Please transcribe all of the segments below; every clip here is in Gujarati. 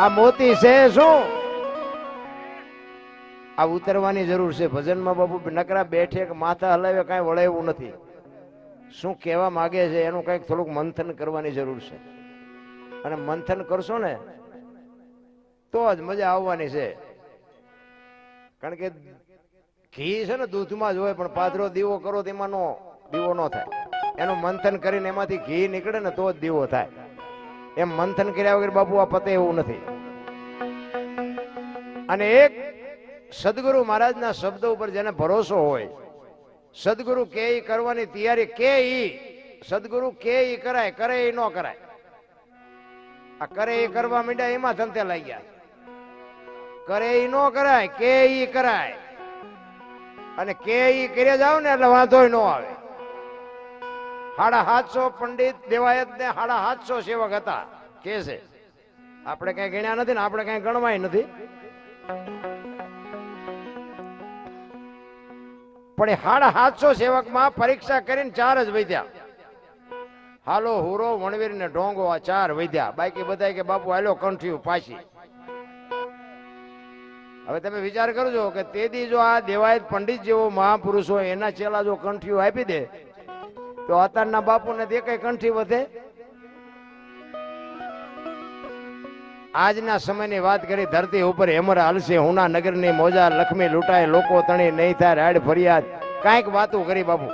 આ મોતી છે શું? આ ઉતરવાની જરૂર છે. ભજનમાં બાપુ નકરા બેઠે કે માથા હલાવે કાંઈ વળે નથી. શું કહેવા માગે છે? એનું કંઈક થોડુંક મંથન કરવાની જરૂર છે. અને મંથન કરશો ને, તો જ મજા આવવાની છે. કારણ કે ઘી છે ને દૂધમાં જ હોય, પણ પાદરો દીવો કરો તેમાં નો, દીવો ન થાય. એનું મંથન કરીને એમાંથી ઘી નીકળે ને તો જ દીવો થાય. એમ મંથન કર્યા વગર બાપુ આ પતે એવું નથી. અને એક સદગુરુ મહારાજના શબ્દો ઉપર જેને ભરોસો હોય, સદગુરુ કે ઈ કરવાની તૈયારી કે ઈ, સદગુરુ કે ઈ કરાય, કરે ઈ ન કરાય. આ કરે ઈ કરવા માંડ્યા એમાં ધંધે ગયા કરે ઈ ન કરાય, કે ઈ કરાય. અને કે ઈ કર્યા જાવ ને એટલે વાંધો ન આવે. સાડા સાતસો પંડિત દેવાયત ને સાડા સાતસો સેવક હતા. કે છે? આપણે કઈ ગણ્યા નથી ને આપણે કઈ ગણવાય નથી. પણ સાડા સાતસો સેવકમાં પરીક્ષા કરીને ચાર જ વૈદ્યા હાલો હુરો, વણવીર ને ઢોંગો આ ચાર વૈદ્યા બાકી બધા કે બાપુ હાલો કંઠ્યું પાછી. હવે તમે વિચાર કરજો કે તેથી જો આ દેવાયત પંડિત જેવો મહાપુરુષ હોય, એના ચેલા જો કંઠ્યું આપી દે તો અત્યારના બાપુને તે કઈ કંઠી વધે. આજના સમયની વાત કરી, ધરતી ઉપર હેમર હાલશે, હુના નગરની મોજા લક્ષ્મી લૂંટાય, લોકો તણી નહીં થાય, રાડ ફરિયાદ. કાંઈક વાતું કરી બાપુ.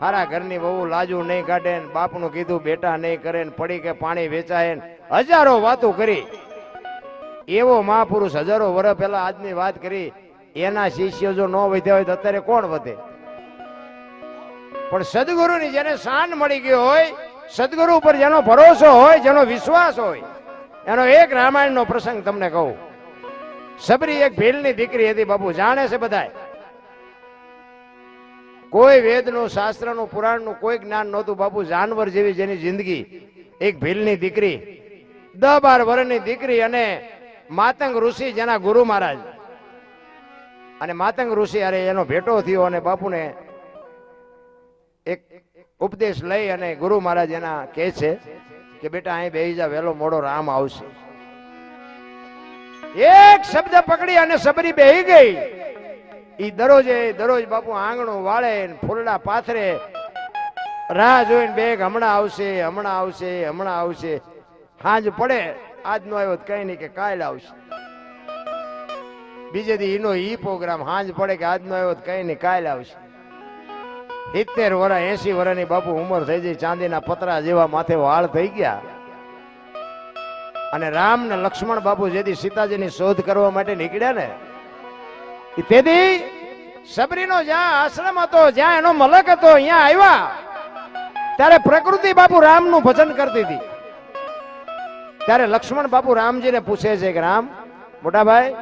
હારા ઘરની બહુ લાજુ નહીં કાઢે બાપનું કીધું, બેટા નહીં કરે પડી કે પાણી વેચાય હજારો વાતો કરી. એવો મહાપુરુષ હજારો વર્ષ પહેલા આજની વાત કરી, એના શિષ્યો જો ન વધ્યા હોય તો અત્યારે કોણ વધે? પણ સદગુરુની જેને શાન મળી ગયો હોય, સદગુરુ ઉપર જેનો ભરોસો હોય, જેનો વિશ્વાસ હોય, એનો એક રામાયણનો પ્રસંગ તમને કહું. સબરી એક ભીલની દીકરી હતી, બાપુ, જાણે છે બધાય. કોઈ વેદનું, શાસ્ત્રનું, પુરાણનું કોઈ જ્ઞાન નહોતું, બાપુ, જાનવર જેવી જેની જિંદગી. એક ભીલની દીકરી દહ બાર વર્ષની દીકરી અને માતંગ ઋષિ જેના ગુરુ મહારાજ. અને માતંગ ઋષિ, અરે, એનો ભેટો થયો અને બાપુને એક ઉપદેશ લઈ અને ગુરુ મહારાજ એના કહે છે કે બેટા, અહીં બેહી જા, વહેલો મોડો રામ આવશે. એક શબ્દ પકડી અને સબરી બેહી ગઈ. ઈ દરરોજે દરરોજ બાપુ આંગણું વાળે ફૂલડા પાથરે રાહ જોઈને બેગ હમણાં આવશે હમણાં આવશે હમણાં આવશે. સાંજ પડે, આજનો આવ્યો કઈ નહીં કે કાલ આવશે. બીજે દી એનો ઈ પ્રોગ્રામ સાંજ પડે કે આજનો આવ્યો કઈ નહીં, કાલ આવશે. સિત્તેર વર્ષ એસી વર્ષની બાપુ ઉંમર થઈ ગઈ, ચાંદીના પતરા જેવા માથે વાળ થઈ ગયા. અને રામ ને લક્ષ્મણ બાપુ જેથી સીતાજીની શોધ કરવા માટે નીકળ્યા ને તેથી સબરીનો જ્યાં આશ્રમ હતો, જ્યાં એનો મલક હતો, અહીંયા આવ્યા. ત્યારે પ્રકૃતિ બાપુ રામનું ભજન કરતી હતી. ત્યારે લક્ષ્મણ બાપુ રામજીને પૂછે છે કે, રામ, મોટા ભાઈ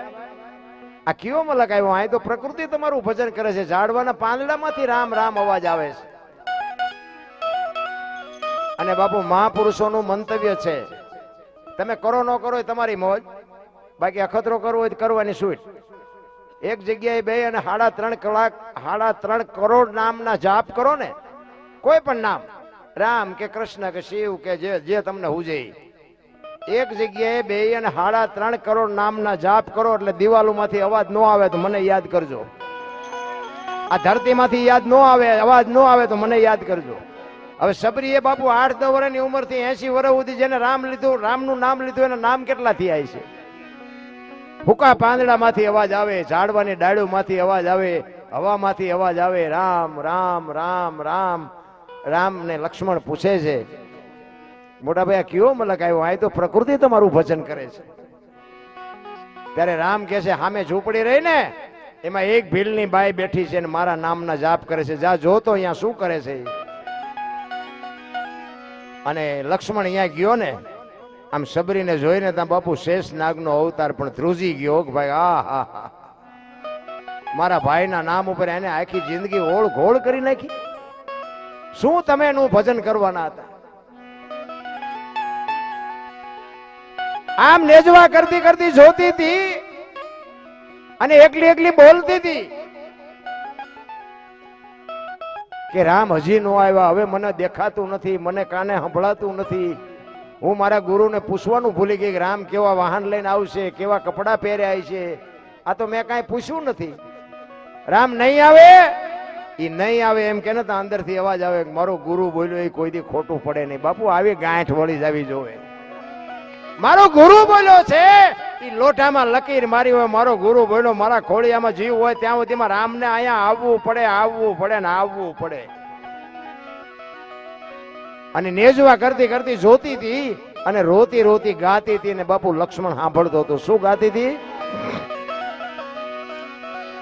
આ કયો લગાવ્યો અહીં તો પ્રકૃતિ તમારું ભજન કરે છે. ઝાડવાના પાંદડામાંથી રામ રામ અવાજ આવે છે. અને બાપુ, મહાપુરુષોનું મંતવ્ય છે, તમે કરો ન કરો એ તમારી મોજ. બાકી અખતરો કરવો હોય કરવાની છૂટ એક જગ્યાએ બે અને સાડા ત્રણ કલાક, સાડા ત્રણ કરોડ નામના જાપ કરો ને, કોઈ પણ નામ, રામ કે કૃષ્ણ કે શિવ કે જે જે તમને હુજે. એક જગ્યાએ બે અને સાડા ત્રણ કરોડ નામના જાપ કરો એટલે દિવાલોમાંથી અવાજ ન આવે તો મને યાદ કરજો. આ ધરતીમાંથી યાદ ન આવે, અવાજ ન આવે તો મને યાદ કરજો. હવે સબરીએ બાપુ આઠ દસ વર્ષની ઉંમરથી એસી વર્ષ સુધી જેને રામ લીધું, રામનું નામ લીધું, એના નામ કેટલા થયા છે હુકા પાંદડામાંથી અવાજ આવે, ઝાડવાની ડાળીઓમાંથી અવાજ આવે, હવામાંથી અવાજ આવે, રામ રામ રામ રામ. રામ ને લક્ષ્મણ પૂછે છે મોટા ભાઈ કયો મલક આવ્યો? આ તો પ્રકૃતિ તમારું ભજન કરે છે. ત્યારે રામ કહે છે સામે ઝૂંપડી રહી ને, એમાં એક ભીલની બાઈ બેઠી છે ને મારા નામના જાપ કરે છે. જા, જો તો અહીંયા શું કરે છે અને લક્ષ્મણ અહીંયા ગયો ને, આમ સબરીને જોઈને ત્યાં બાપુ શેષ નાગનો અવતાર પણ ધ્રુજી ગયો. ભાઈ, આ હા મારા ભાઈના નામ ઉપર એને આખી જિંદગી ઓળ ઘોળ કરી નાખી. શું તમે એનું ભજન કરવાના હતા? આમ નેજવા કરતી કરતી જોતી હતી અને એકલી એકલી બોલતી હતી કે રામ હજી નો આવ્યા, હવે મને દેખાતું નથી, મને કાને સંભળાતું નથી. હું મારા ગુરુને પૂછવાનું ભૂલી ગઈ કે રામ કેવા વાહન લઈને આવશે, કેવા કપડાં પહેર્યા છે. આ તો મેં કાંઈ પૂછ્યું નથી. રામ નહીં આવે? એ નહીં આવે એમ કે ને તો અંદરથી અવાજ આવે મારો ગુરુ બોલ્યો, એ કોઈ દી ખોટું પડે નહીં. બાપુ, આવી ગાંઠ વળી જ આવી જોવે. મારો ગુરુ બોલ્યો છે. એ લોટામાં લકીર મારી હોય, મારો ગુરુ બોલ્યો, મારા ખોળિયામાં જીવ હોય, ત્યાં સુધીમાં રામને અહીંયા આવવું પડે આવવું પડે ને આવવું પડે. અને નેજવા કરતી કરતી જોતી હતી અને રોતી રોતી ગાતી હતી ને બાપુ લક્ષ્મણ સાંભળતો હતો. શું ગાતી હતી?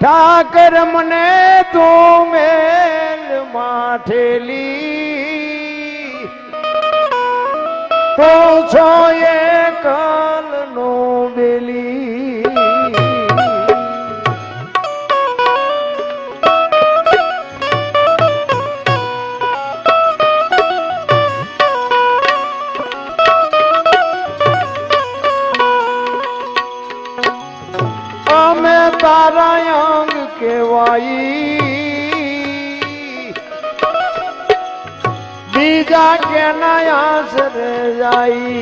ઠાકર મને તું મેલ માઠેલી તો છો એ કાલ નો બેલી. અમે તારા અંગ કેવાઈ બીજા કે આશરે જાય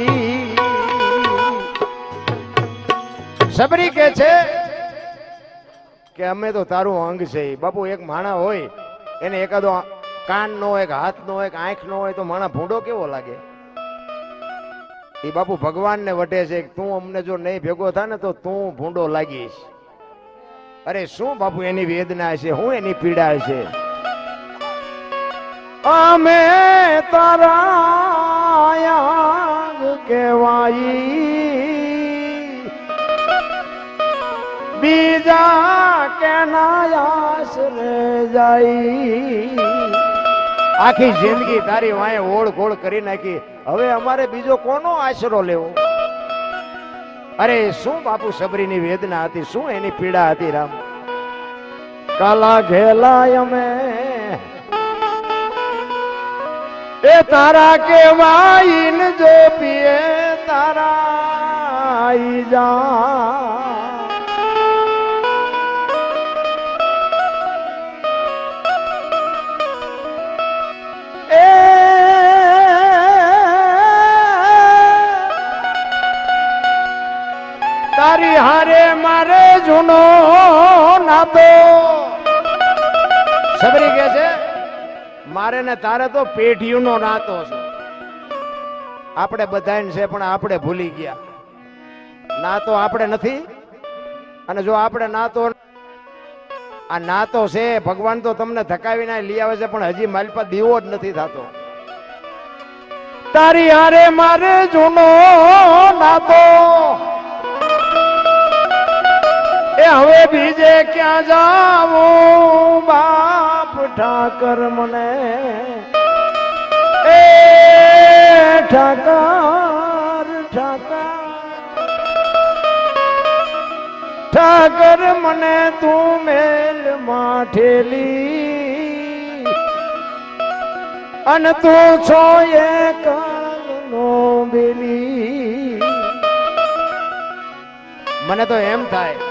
સબરી કે કે અમે તો તારું અંગ છે બાપુ એક માણા હોય એને એકાદો કાન નો હોય હાથ નો હોય આંખ નો હોય તો માણા ભૂંડો કેવો લાગે? એ બાપુ ભગવાન ને વટે છે તું અમને જો નહીં ભેગો થાય ને તો તું ભૂંડો લાગીશ. અરે શું બાપુ, એની વેદના છે? શું એની પીડા છે? અમે તારા યાદ કહેવાઈ બીજા કેના રે જાય આખી જિંદગી તારી વાંહે ઓળ ગોળ કરી નાખી હવે અમારે બીજો કોનો આશરો લેવો અરે શું બાપુ સબરીની વેદના હતી શું એની પીડા હતી રામ કાલા ઘેલા અમે એ તારા કેવાઈન જો પીએ તારા જા. તારી હારે મારે જૂનો નાતો. સબરી કે મારે ને તારે તો પેઢીઓનો નાતો છે. આપણે બધાને છે, પણ આપણે ભૂલી ગયા. નાતો આપણે નથી. અને જો આપણે નાતો આ નાતો છે, ભગવાન તો તમને થકાવીને લઈ આવે છે, પણ હજી મારી પાસે દીવો જ નથી થતો. તારી હારે મારે જૂનો નાતો. એ હવે બીજે ક્યાં જાવું બાપ ઠાકર મને એ ઠાકર ઠાકર ઠાકર મને તું મેલ માઠેલી અને તું છો એ કાળનો બેલી મને તો એમ થાય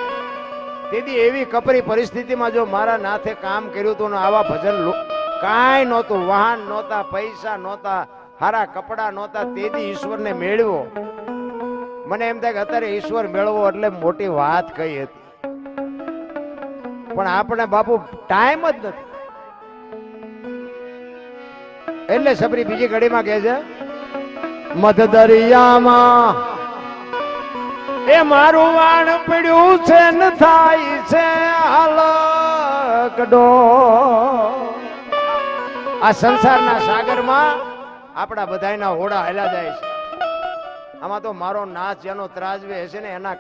તેથી એવી કપરી પરિસ્થિતિમાં જો મારા નાથે કામ કર્યું હતું આવા ભજન કાંઈ નહોતું, વાહન નહોતા, પૈસા નહોતા, હારા કપડા નહોતા તેથી ઈશ્વરને મેળવ્યો મને એમ થાય કે અત્યારે ઈશ્વર મેળવો એટલે મોટી વાત કહી હતી. પણ આપણે બાપુ ટાઈમ જ નથી. એટલે સબરી બીજી ઘડીમાં કહે છે મધ દરિયામાં એ મારું વાણ પડ્યું છે, ને થાય છે હાલકડો આ સંસારના સાગરમાં આપણા બધાયના હોડા હેલા જાય છે. આમાં તો મારો નાચ જેનો ત્રાજવે હશે ને એના